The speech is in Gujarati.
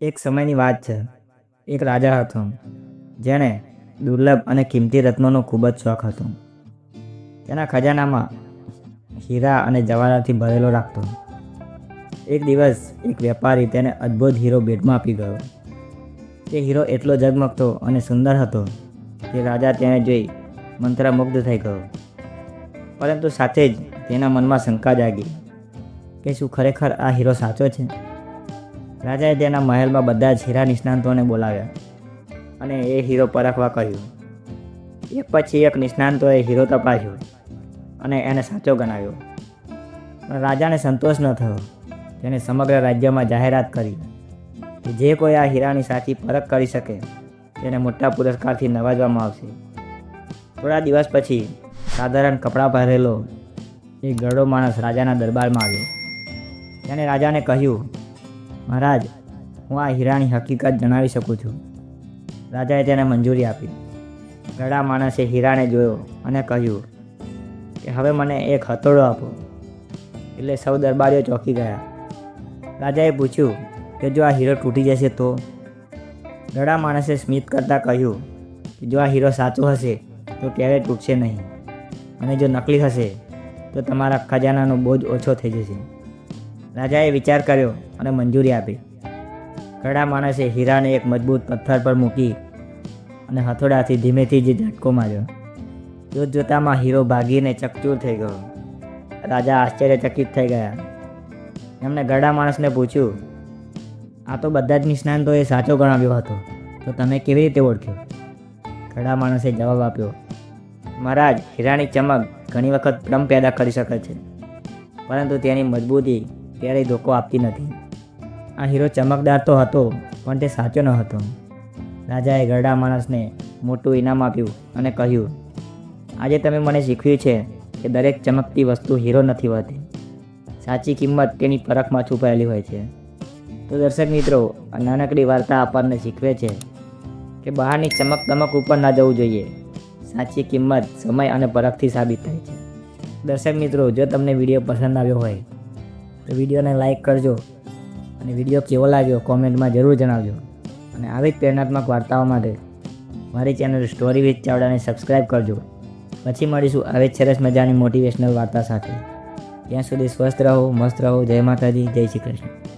એક સમયની વાત છે. એક રાજા હતો. જેણે દુર્લભ અને કિંમતી રત્નોનો ખૂબ જ શોખ હતો. તેના ખજાનામાં હીરા અને જવાહરાથી ભરેલો રાખતો. એક દિવસ એક વેપારી તેને અદ્ભુત હીરો ભેટમાં આપી ગયો. તે હીરો એટલો ઝગમગતો અને સુંદર હતો કે રાજા તેને જોઈ મંત્રમુગ્ધ થઈ ગયો. પરંતુ સાથે જ તેના મનમાં શંકા જાગી કે શું ખરેખર આ હીરો સાચો છે? રાજાએ તેના મહેલમાં બધા જ હીરા નિષ્ણાંતોને બોલાવ્યા અને એ હીરો પરખવા કહ્યું. એક પછી એક નિષ્ણાંતોએ હીરો તપાસ્યો અને એને સાચો ગણાવ્યો. પણ રાજાને સંતોષ ન થયો. તેને સમગ્ર રાજ્યમાં જાહેરાત કરી કે જે કોઈ આ હીરાની સાચી પરખ કરી શકે તેને મોટા પુરસ્કારથી નવાજવામાં આવશે. થોડા દિવસ પછી સાધારણ કપડાં પહેરેલો એક ગરડો માણસ રાજાના દરબારમાં આવ્યો. તેણે રાજાને કહ્યું મહારાજ, હું આ હીરાની હકીકત જણાવી શકું છું. રાજાએ તેને મંજૂરી આપી. ગળા માણસે હીરાને જોયો અને કહ્યું કે, હવે મને એક હથોડો આપો. એટલે સૌ દરબારીઓ ચોંકી ગયા. રાજાએ પૂછ્યું કે, જો આ હીરો તૂટી જશે તો? ગળા માણસે સ્મિત કરતાં કહ્યું કે, જો આ હીરો સાચો હશે, તો ક્યારેય તૂટશે નહીં. અને જો નકલી હશે, તો તમારા ખજાનાનો બોજ ઓછો થઈ જશે. રાજાએ વિચાર કર્યો અને મંજૂરી આપી. ઘરડા માણસે હીરાને એક મજબૂત પથ્થર પર મૂકી અને હથોડાથી ધીમેથી જ ઝટકો માર્યો. જોત જોતામાં હીરો ભાગીને ચકચૂર થઈ ગયો. રાજા આશ્ચર્યચકિત થઈ ગયા. એમણે ઘરડા માણસને પૂછ્યું, આ તો બધા જ નિષ્ણાંતોએ સાચો ગણાવ્યો હતો. તો તમે કેવી રીતે ઓળખ્યો? ગળા માણસે જવાબ આપ્યો, મહારાજ, હીરાની ચમક ઘણી વખત ભ્રમ પેદા કરી શકે છે. પરંતુ તેની મજબૂતી ક્યારેય ધોકો આપતી નથી. આ હીરો ચમકદાર તો હતો, પણ તે સાચો ન હતો. રાજાએ ગરડા માણસને મોટું ઇનામ આપ્યું અને કહ્યું, આજે તમે મને શીખવ્યું છે કે દરેક ચમકતી વસ્તુ હીરો નથી હોતી. સાચી કિંમત તેની પરખમાં છુપાયેલી હોય છે. તો દર્શક મિત્રો, આ નાનકડી વાર્તા આપણને શીખવે છે કે બહારની ચમક દમક ઉપર ના જવું જોઈએ. સાચી કિંમત સમય અને પરખથી સાબિત થાય છે. દર્શક મિત્રો, જો તમને વીડિયો પસંદ આવ્યો હોય તો વિડીયોને લાઇક કરજો અને વીડિયો કેવો લાગ્યો કોમેન્ટમાં જરૂર જણાવજો. અને આવી જ પ્રેરણાત્મક વાર્તાઓ માટે મારી ચેનલ સ્ટોરી વિથ ચાવડાને સબસ્ક્રાઈબ કરજો. પછી મળીશું આવી જ સરસ મજાની મોટિવેશનલ વાર્તા સાથે. ત્યાં સુધી સ્વસ્થ રહો, મસ્ત રહો. જય માતાજી, જય શ્રી કૃષ્ણ.